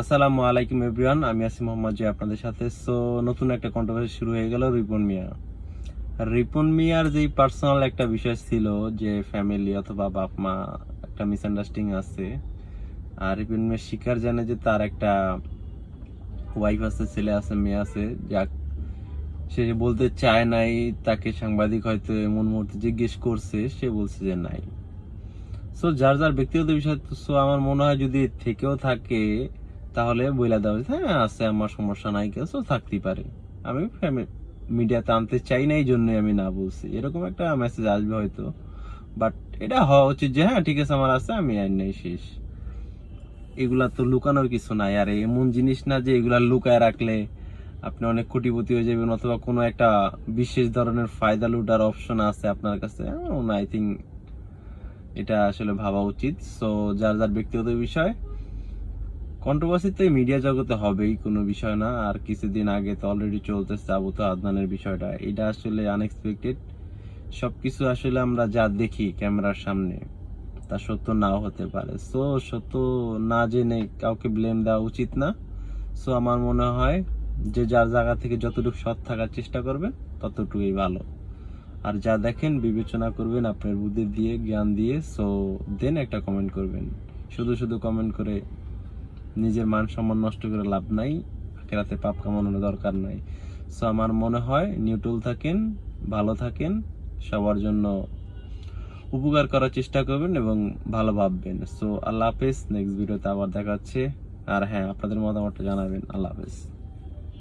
আসসালামু আলাইকুম এভরিওয়ান, আমি আছি মোহাম্মদ জি আপনাদের সাথে। সো নতুন একটা কন্ট্রোভার্সি শুরু হয়ে গেল রিপন মিয়া। রিপন মিয়ার যেই পার্সোনাল একটা বিষয় ছিল যে ফ্যামিলি অথবা বাপ মা, একটা মিসআন্ডারস্ট্যান্ডিং আছে। আর রিপন মিয়া শিকার জানে যে তার একটা ওয়াইফ আছে, ছেলে আছে, মেয়ে আছে। যাক, সে বলতে চায় নাই, তাকে সাংবাদিক হয়তো এমন মুহূর্তে জিজ্ঞেস করছে, সে বলছে যে নাই। সো যার যার ব্যক্তিগত বিষয় সো আমার মনে হয় যদি থেকেও থাকে তাহলে বইলা দেওয়া হ্যাঁ আছে আমার সমস্যা নাই সো থাকতেই পারে। আমি মিডিয়াতে আনতে চাই না এই জন্যই আমি না বলছি। এরকম একটা মেসেজ আসবে হয়তো। বাট এটা হওয়া উচিত যে হ্যাঁ ঠিক আছে, আমার আছে, আমি আইন নেই, শেষ। এগুলা তো লুকানোর কিছু নাই। আর এমন জিনিস না যে, এগুলা লুকায় রাখলে আপনি অনেক কোটিপতি হয়ে যাবেন অথবা কোনো একটা বিশেষ ধরনের ফায়দা লুটার অপশন আছে আপনার কাছে। আই থিঙ্ক এটা আসলে ভাবা উচিত। সো যার যার ব্যক্তিগত বিষয় কন্ট্রোভার্সি তো মিডিয়া জগতে হবেই, কোনো বিষয় না। আর কিছুদিন আগে তো অলরেডি চলতেছে আবু তো আদনানের বিষয়টা। এটা আসলে আনএক্সপেক্টেড সবকিছু আসলে আমরা যা দেখি ক্যামেরার সামনে, তা সত্য নাও হতে পারে। সো সত্য না জেনে কাউকে ব্লেম দেওয়া উচিত না। সো আমার মনে হয় যে যার জায়গা থেকে যতটুকু সৎ থাকার চেষ্টা করবেন, ততটুকুই ভালো। আর যা দেখেন, বিবেচনা করবেন, আপনার বুদ্ধি দিয়ে, জ্ঞান দিয়ে সো দেন একটা কমেন্ট করবেন। শুধু শুধু কমেন্ট করে নিজের মান সম্মান নষ্ট করে লাভ নাই, আখেরাতে পাপ কামানোর দরকার নাই। সো আমার মনে হয় নিউট্রাল থাকেন, ভালো থাকেন, সবার জন্য উপকার করার চেষ্টা করবেন এবং ভালো ভাববেন। সো আল্লাহ হাফেজ নেক্সট ভিডিওতে আবার দেখাচ্ছে আর হ্যাঁ আপনাদের মতামতটা জানাবেন। আল্লাহ হাফেজ।